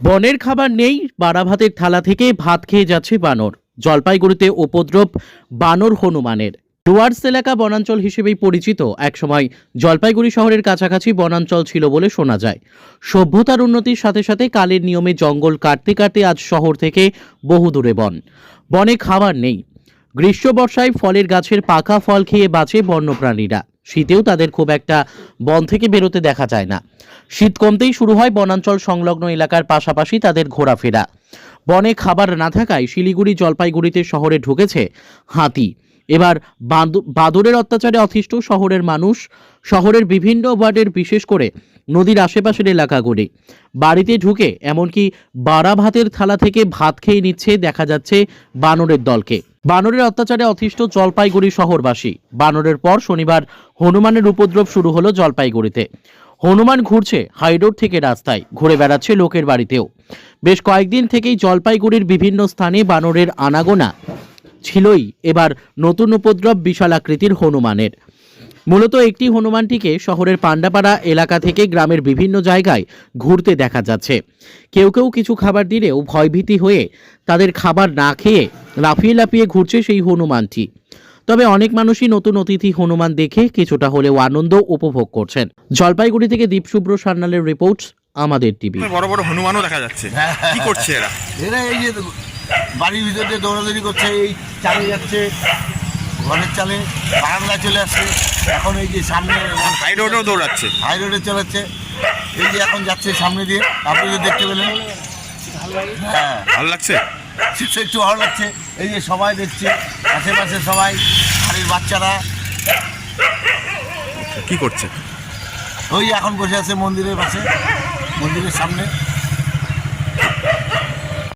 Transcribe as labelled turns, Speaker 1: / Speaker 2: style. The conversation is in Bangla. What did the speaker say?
Speaker 1: বনের খাবার নেই বাড়াভাতের থালা থেকে ভাত খেয়ে যাচ্ছে বানর। জলপাইগুড়িতে উপদ্রব বানর হনুমানের। ডুয়ার্স এলাকা বনাঞ্চল হিসেবেই পরিচিত। একসময় জলপাইগুড়ি শহরের কাছাকাছি বনাঞ্চল ছিল বলে শোনা যায়। সভ্যতার উন্নতির সাথে সাথে কালের নিয়মে জঙ্গল কাটতে কাটতে আজ শহর থেকে বহু দূরে বন। বনে খাবার নেই। গ্রীষ্ম বর্ষায় ফলের গাছের পাকা ফল খেয়ে বাঁচে বন্যপ্রাণীরা। শীতেও তাদের খুব একটা বন থেকে বেরোতে দেখা যায় না। শীত কমতেই শুরু হয় বনাঞ্চল সংলগ্ন এলাকার পাশাপাশি তাদের ঘোরাফেরা। বনে খাবার না থাকায় শিলিগুড়ি, জলপাইগুড়িতে শহরে ঢুকেছে হাতি। এবার বাঁদ- বাদরের অত্যাচারে অতিষ্ঠ শহরের মানুষ, শহরের বিভিন্ন ওয়ার্ডের বিশেষ করে নদীর আশেপাশের এলাকাগুলি। বাড়িতে ঢুকে এমনকি বাড়া ভাতের থালা থেকে ভাত খেয়ে নিচ্ছে দেখা যাচ্ছে বানরের দলকে। বানরের অত্যাচারে অতিষ্ঠ জলপাইগুড়ি শহরবাসী। বানরের পর শনিবার হনুমানের উপদ্রব শুরু হলো জলপাইগুড়িতে। হনুমান ঘুরছে হাইরোড থেকে রাস্তায়, ঘুরে বেড়াচ্ছে লোকের বাড়িতেও। বেশ কয়েকদিন থেকেই জলপাইগুড়ির বিভিন্ন স্থানে বানরের আনাগোনা ছিলই এবার নতুন উপদ্রব বিশাল আকৃতির হনুমানের। মূলত একটি হনুমানটিকে শহরের পান্ডাপাড়া এলাকা থেকে গ্রামের বিভিন্ন জায়গায় ঘুরতে দেখা যাচ্ছে। কেউ কেউ কিছু খাবার দিলেও ভয়ভীতি হয়ে তাদের খাবার না খেয়ে লাফিয়ে লাফিয়ে ঘুরছে সেই হনুমানটি। তবে অনেক মানুষই নতুন অতিথি হনুমান দেখে কিছুটা হলেও আনন্দ উপভোগ করছেন। জলপাইগুড়ি থেকে দীপশুভ্র সান্যালের রিপোর্ট আমাদের টিভি।
Speaker 2: বড় বড় হনুমানও দেখা যাচ্ছে। কি করছে এরা?
Speaker 3: এরা এই যে বাড়ির ভিতর দিয়ে দৌড়াদৌড়ি করছে এই চালে যাচ্ছে ঘরের চালে বারান্দায় চলে আসছে। এখন এই যে সামনে
Speaker 2: হাই রোডেও দৌড়াচ্ছে।
Speaker 3: হাই রোডে চলেছে। এই যে এখন যাচ্ছে সামনে দিয়ে আপনি যে দেখতে পেলেন। হ্যাঁ।
Speaker 2: ভালো লাগছে?
Speaker 3: একটু ভালো লাগছে। এই যে সবাই দেখছে আশেপাশে সবাই বাড়ির বাচ্চারা।
Speaker 2: কি করছে?
Speaker 3: ওই এখন বসে আছে মন্দিরের পাশে মন্দিরের সামনে।